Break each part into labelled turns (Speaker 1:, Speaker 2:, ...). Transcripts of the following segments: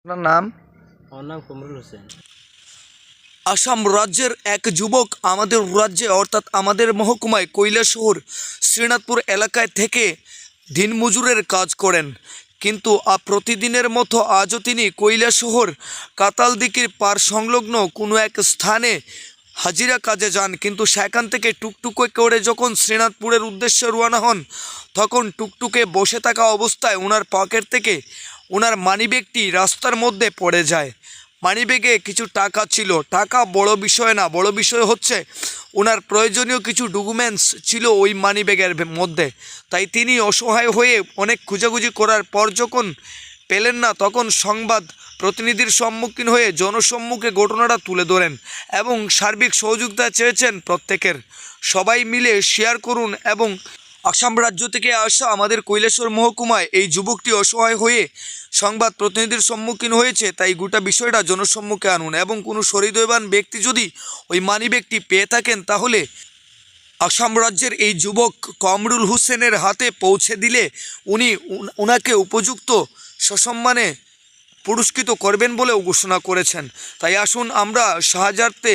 Speaker 1: আপনার নাম?
Speaker 2: আমার নাম কমরুল হোসেন।
Speaker 1: আসাম রাজ্যের এক যুবক আমাদের রাজ্যে অর্থাৎ আমাদের মহকুমায় কৈলাসহর শ্রীনাথপুর এলাকায় থেকে দিনমজুরের কাজ করেন। কিন্তু আ- প্রতিদিনের মতো আজও তিনি কৈলাসহর কাতালদিকির পার সংলগ্ন কোনো এক স্থানে হাজিরা কাজে যান। কিন্তু সেখান থেকে টুকটুকে করে যখন শ্রীনাথপুরের উদ্দেশ্যে রওনা হন তখন টুকটুকে বসে থাকা অবস্থায় ওনার পকেট থেকে ওনার মানিব্যাগটি রাস্তার মধ্যে পড়ে যায়। মানিব্যাগে কিছু টাকা ছিল। টাকা বড় বিষয় না, বড় বিষয় হচ্ছে ওনার প্রয়োজনীয় কিছু ডকুমেন্টস ছিল ওই মানিব্যাগের মধ্যে। তাই তিনি অসহায় হয়ে অনেক খুঁজাখুঁজি করার পর যখন পেলেন না, তখন সংবাদ প্রতিনিধির সম্মুখীন হয়ে জনসম্মুখে ঘটনাটা তুলে ধরেন এবং সার্বিক সহযোগিতা চেয়েছেন প্রত্যেকের। সবাই মিলে শেয়ার করুন এবং আসাম রাজ্য থেকে আসা আমাদের কৈলাসর মহকুমায় এই যুবকটি অসহায় হয়ে সংবাদ প্রতিনিধির সম্মুখীন হয়েছে, তাই গোটা বিষয়টা জনসম্মুখে আনুন এবং কোনো সহৃদয়বান ব্যক্তি যদি ওই মানি ব্যক্তি পেয়ে থাকেন, তাহলে আসাম রাজ্যের এই যুবক কমরুল হোসেনের হাতে পৌঁছে দিলে উনি ওনাকে উপযুক্ত সসম্মানে পুরস্কৃত করবেন বলেও ঘোষণা করেছেন। তাই আসুন আমরা সাহায্যার্থে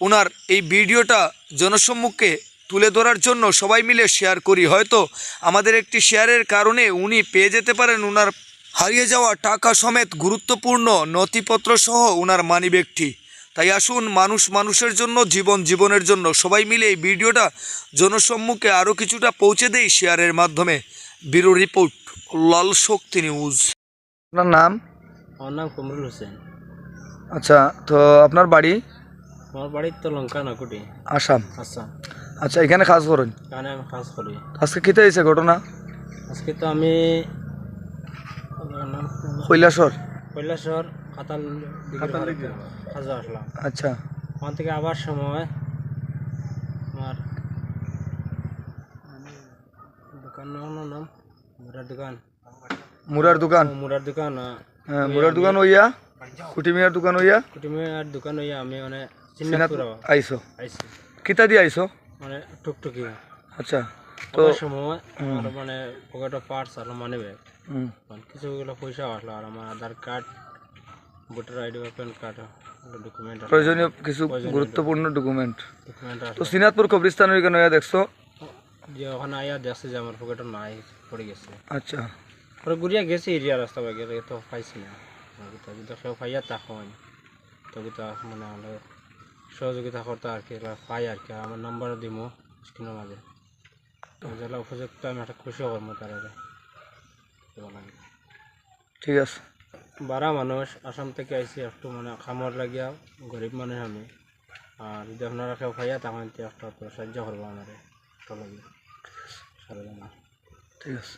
Speaker 1: ওনার এই ভিডিওটা জনসম্মুখে তুলে ধরার জন্য সবাই মিলে শেয়ার করি। হয়তো আমাদের একটি শেয়ারের কারণে উনি পেয়ে যেতে পারেন ওনার হারিয়ে যাওয়া টাকা সমেত গুরুত্বপূর্ণ নথিপত্র সহ ওনার মানিব্যাগটি। তাই আসুন মানুষ মানুষের জন্য জীবন জীবনের জন্য সবাই মিলে এই ভিডিওটা জনসম্মুখে আরও কিছুটা পৌঁছে দেই শেয়ারের মাধ্যমে। Bureau report Lal Shakti news. আপনার নাম?
Speaker 2: আমার নাম কমরুল হোসেন।
Speaker 1: আচ্ছা তো আপনার বাড়ি?
Speaker 2: আমার বাড়ির তো লঙ্কা নাকুটি।
Speaker 1: আসাম।
Speaker 2: আসাম।
Speaker 1: আচ্ছা এখানে কাজ করেন?
Speaker 2: এখানে আমি কাজ করি।
Speaker 1: আজকে কিতে হয়েছে ঘটনা?
Speaker 2: আজকে তো আমি
Speaker 1: কৈলাসর
Speaker 2: কৈলাসর কাতাল কাজে আসলাম
Speaker 1: আচ্ছা।
Speaker 2: ওখান থেকে আবার সময় আমার দোকান নাম মুরার দোকান।
Speaker 1: মুরার দোকান?
Speaker 2: মুরার দোকান আহ,
Speaker 1: হ্যাঁ, মুরার দোকান হইয়া? কুটিমিয়ার দোকান হইয়া?
Speaker 2: কুটুমের দোকান হইয়া আমি মানে চিন্নাপুর
Speaker 1: আইসো কিতা দিয়ে আইসো
Speaker 2: মানে টুকটুকি।
Speaker 1: আচ্ছা। তো
Speaker 2: সময় মানে পকেটে পার্টস আর মানি ব্যাগ কিছুগুলো পয়সা আসলো আর আমার আধার কার্ড ভোটার আইডি বা প্যান কার্ড ডকুমেন্ট
Speaker 1: প্রয়োজনীয় কিছু গুরুত্বপূর্ণ ডকুমেন্ট তো সিনাতপুর কবরিস্তান ওইখানে হইয়া দেখছ?
Speaker 2: যে ওখানে আইয়া দেখছে যে আমার পকেটে নাই পড়ে গেছে।
Speaker 1: আচ্ছা।
Speaker 2: পরে ঘুরিয়া গেছে এরিয়া রাস্তা বাগে তো পাইছি না। যদি কেউ পাইয়া তো তো মানে সহযোগিতা করতে আর কি পাই আর কি। আমার নাম্বারও দিব স্ক্রিনের মাঝে। যেগুলো উপযুক্ত আমি একটা খুশি করব তারা
Speaker 1: ঠিক আছে।
Speaker 2: বারা মানুষ আসাম থেকে আইসি একটু মানে খামর লাগিয়া গরিব মানুষ আমি। আর যদি আপনারা কেউ খাইয়া তখন একটা সাহায্য করব আমার
Speaker 1: ঠিক আছে।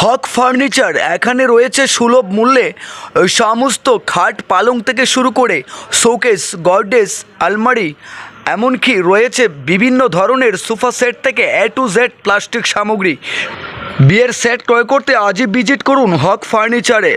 Speaker 1: হক ফার্নিচার এখানে রয়েছে সুলভ মূল্যে। সমস্ত খাট পালং থেকে শুরু করে শোকেস গর্ডেস আলমারি এমনকি রয়েছে বিভিন্ন ধরনের সোফা সেট থেকে এ টু জেড প্লাস্টিক সামগ্রী। বিয়ের সেট ক্রয় করতে আজই ভিজিট করুন হক ফার্নিচারে।